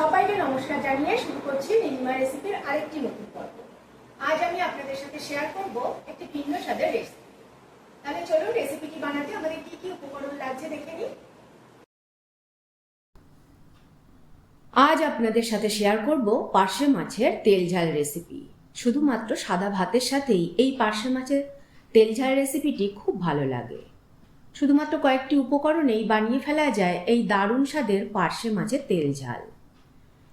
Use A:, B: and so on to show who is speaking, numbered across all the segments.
A: সবাইকে নমস্কার জানিয়ে শুরু করছি নীলিমা রেসিপির আরেকটি নতুন পর্ব। আজ আমি আপনাদের সাথে শেয়ার করব একটি ভিন্ন স্বাদের রেসিপি তাহলে চলুন রেসিপিটি বানাতে, আমাদের কি কি উপকরণ লাগছে দেখে নিই।
B: আজ আপনাদের সাথে শেয়ার করব পার্শে মাছের তেল ঝাল রেসিপি শুধুমাত্র সাদা ভাতের সাথেই এই পার্শে মাছের তেল ঝাল রেসিপিটি খুব ভালো লাগে। শুধুমাত্র কয়েকটি উপকরণেই বানিয়ে ফেলা যায় এই দারুণ স্বাদের পার্শে মাছের তেল ঝাল।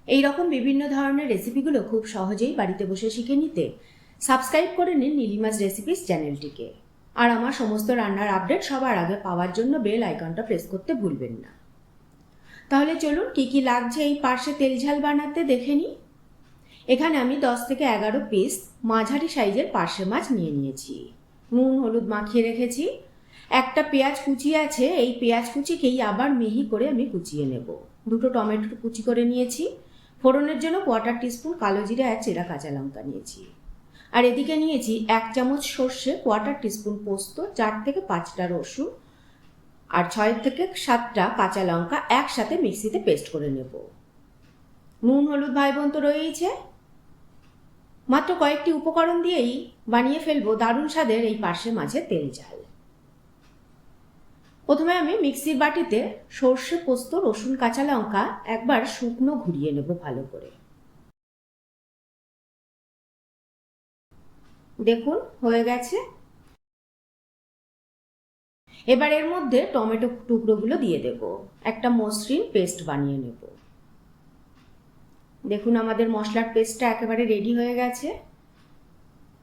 B: এই রকম বিভিন্ন ধরনের রেসিপিগুলো খুব সহজেই বাড়িতে বসে শিখে নিতে সাবস্ক্রাইব করে নিন নীলিমাস রেসিপিস চ্যানেলটিকে আর আমার সমস্ত রান্নার আপডেট সবার আগে পাওয়ার জন্য বেল আইকনটা প্রেস করতে ভুলবেন না। তাহলে চলুন কি কি লাগছে এই পার্শ্বে তেল ঝাল বানাতে দেখে নিই। এখানে আমি দশ থেকে এগারো পিস মাঝারি সাইজের পার্শে মাছ নিয়ে নিয়েছি। নুন, হলুদ মাখিয়ে রেখেছি। একটা পেঁয়াজ কুচি আছে, এই পেঁয়াজ কুচিকেই আবার মিহি করে আমি কুচিয়ে নেব। দুটো টমেটো কুচি করে নিয়েছি। ফোড়নের জন্য কোয়ার্টার টিস্পুন কালো জিরা আর চেরা কাঁচা লঙ্কা নিয়েছি। আর এদিকে নিয়েছি এক চামচ সর্ষে কোয়ার্টার টিস্পুন পোস্ত, চার থেকে পাঁচটা রসুন আর ছয় থেকে সাতটা কাঁচা লঙ্কা একসাথে মিক্সিতে পেস্ট করে নেব। নুন, হলুদ ভাই বোন তো রয়েইছে। মাত্র কয়েকটি উপকরণ দিয়েই বানিয়ে ফেলব। দারুণ স্বাদের এই পার্শে মাছের তেল ঝাল। প্রথমে আমি মিক্সির বাটিতে সর্ষে, পোস্ত, রসুন, কাঁচা লঙ্কা একবার শুকনো ঘুরিয়ে নেব ভালো করে। দেখুন, হয়ে গেছে। এবার এর মধ্যে টমেটো টুকরোগুলো দিয়ে দেব। একটা মসৃণ পেস্ট বানিয়ে নেব। দেখুন, আমাদের মশলার পেস্টটা একেবারে রেডি হয়ে গেছে।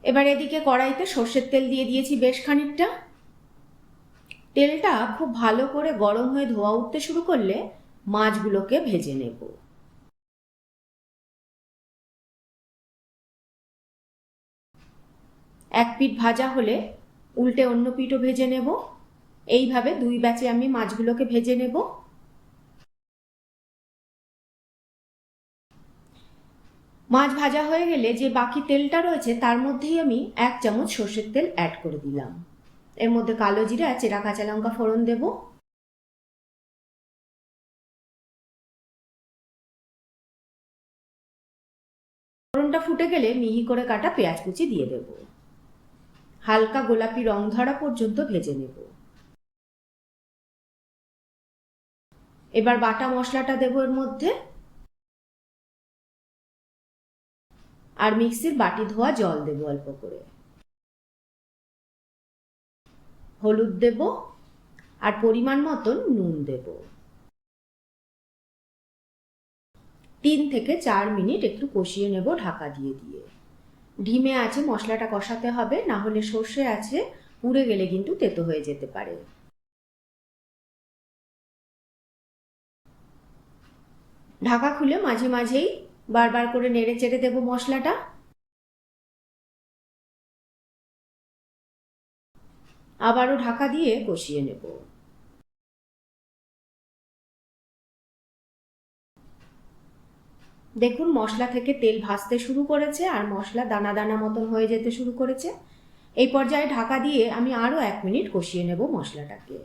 B: এবার এদিকে কড়াইতে সর্ষের তেল দিয়ে দিয়েছি বেশ খানিকটা। তেলটা খুব ভালো করে গরম হয়ে ধোয়া উঠতে শুরু করলে মাছগুলোকে ভেজে নেব। এক পিঠ ভাজা হলে উল্টে অন্য পিঠও ভেজে নেব। এইভাবে দুই ব্যাচে আমি মাছগুলোকে ভেজে নেব। মাছ ভাজা হয়ে গেলে যে বাকি তেলটা রয়েছে তার মধ্যেই আমি এক চামচ সর্ষের তেল অ্যাড করে দিলাম। এর মধ্যে কালো জিরা, চেরা, কাঁচা লঙ্কা ফোড়ন দেব। ফোড়নটা ফুটে গেলে মিহি করে কাটা পেঁয়াজ কুচি দিয়ে দেব। হালকা গোলাপি রং ধরা পর্যন্ত ভেজে নেব। এবার বাটা মশলাটা দেবো এর মধ্যে। আর মিক্সির বাটি ধোয়া জল দেবো অল্প করে। হলুদ দেব আর পরিমাণ মতন নুন দেব। তিন থেকে চার মিনিট একটু কষিয়ে নেব ঢাকা দিয়ে দিয়ে। ডিমে আছে, মশলাটা কষাতে হবে, না হলে সর্ষে আছে, পুড়ে গেলে কিন্তু তেতো হয়ে যেতে পারে। ঢাকা খুলে মাঝে মাঝেই বারবার করে নেড়ে চেড়ে দেবো মশলাটা। আবারও ঢাকা দিয়ে কষিয়ে নেব। দেখুন, মশলা থেকে তেল ভাসতে শুরু করেছে আর মশলা দানা দানা মতন হয়ে যেতে শুরু করেছে। এই পর্যায়ে ঢাকা দিয়ে আমি আরও এক মিনিট কষিয়ে নেব মশলাটাকে।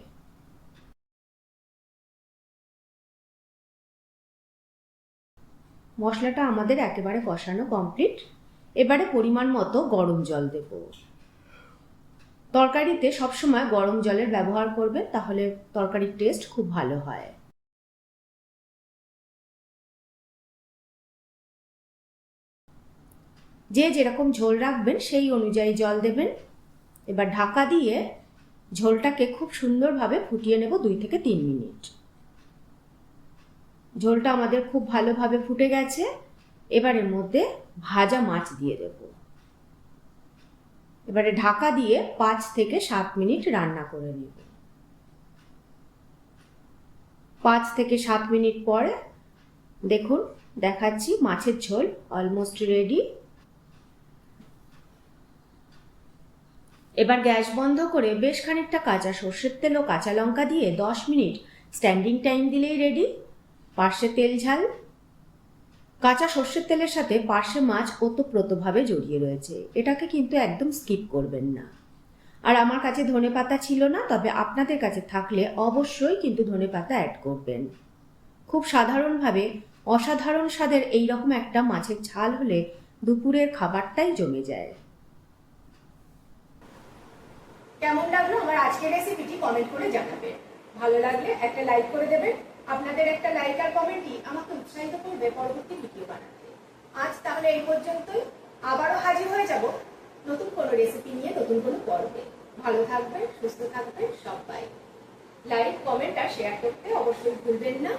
B: মশলাটা আমাদের একেবারে কষানো কমপ্লিট। এবারে পরিমাণ মতো গরম জল দেব। তরকারিতে সবসময় গরম জলের ব্যবহার করবেন, তাহলে তরকারির টেস্ট খুব ভালো হয়। যে যেরকম ঝোল রাখবেন, সেই অনুযায়ী জল দেবেন। এবার ঢাকা দিয়ে ঝোলটাকে খুব সুন্দরভাবে ফুটিয়ে নেব দুই থেকে তিন মিনিট। ঝোলটা আমাদের খুব ভালোভাবে ফুটে গেছে। এবারের মধ্যে ভাজা মাছ দিয়ে দেব। এবারে ঢাকা দিয়ে পাঁচ থেকে সাত মিনিট রান্না করে নেব। পাঁচ থেকে সাত মিনিট পরে দেখুন, দেখাচ্ছি মাছের ঝোল অলমোস্ট রেডি এবার গ্যাস বন্ধ করে বেশ খানিকটা কাঁচা সর্ষের তেল ও কাঁচা লঙ্কা দিয়ে দশ মিনিট স্ট্যান্ডিং টাইম দিলেই রেডি পার্শে তেল ঝাল। কাঁচা সর্ষের তেলের সাথে পার্শে মাছ ওতপ্রোতভাবে জড়িয়ে রয়েছে। এটাকে কিন্তু একদম স্কিপ করবেন না। আর আমার কাছে ধনে পাতা ছিল না, তবে আপনাদের কাছে থাকলে অবশ্যই কিন্তু ধনে পাতা অ্যাড করবেন। খুব সাধারণভাবে অসাধারণ স্বাদের এই রকম একটা মাছের ঝাল হলে দুপুরের খাবারটাই জমে যায়।
A: কেমন লাগল আমার আজকের রেসিপিটি কমেন্ট করে জানাবেন। ভালো লাগলে একটা লাইক করে দেবেন। আপনাদের একটা লাইক আর কমেন্টই আমাকে উৎসাহিত করবে পরবর্তী ভিডিও বানাতে। আজ তাহলে এই পর্যন্তই। আবারও হাজির হয়ে যাব নতুন কোনো রেসিপি নিয়ে নতুন কোনো পর্বে। ভালো থাকবেন, সুস্থ থাকবেন সবাই। লাইক কমেন্ট আর শেয়ার করতে অবশ্যই ভুলবেন না।